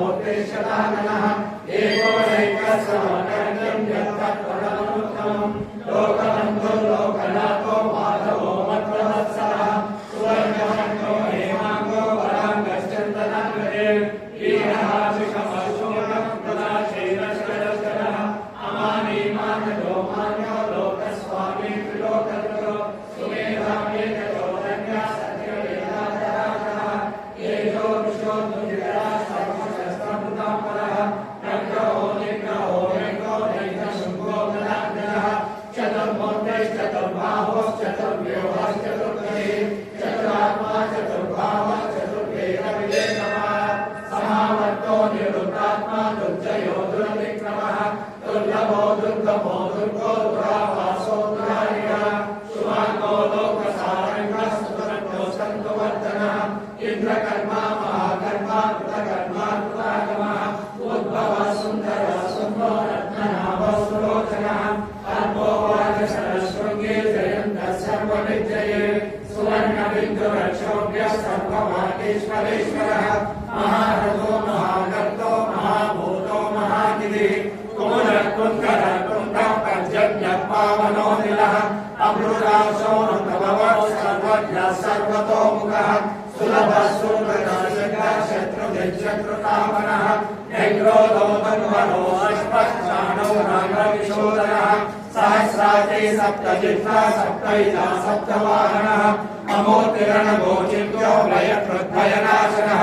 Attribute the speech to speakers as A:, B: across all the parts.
A: गोत्रेशदानः एको ఇంద్రకర్మ మహాకర్మ కృతకర్మ కృతాగమ ఉద్భవ సుందర సుంభో రత్ననాభ సులోచన అల్పోవాచ సరస్వంగే జయంత సర్వవిద్యయే సువర్ణ బిందు రక్షోభ్య సర్వభాగేశ్వరేశ్వర మహారథో మహాగర్తో మహాభూతో మహానిధి కుముద కుంకర కుండ పర్జన్య పావనో నిలః అమృతాశోన భవత్ సర్వజ్ఞ సర్వతో ముఖః शत्रुकामनः निग्रोधो मन्वरो अश्वत्थाणो रागविशोदनः सहस्राते सप्तजिह्वा सप्तैता सप्तवाहनः अमोतिरणगोचिभ्यो भयकृद्भयनाशनः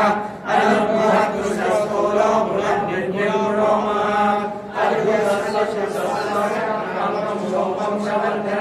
A: अनुग्रहदुष्टस्थूलो बृहन्निर्निरोमः अद्भुतस्य शोमं शवर्धनः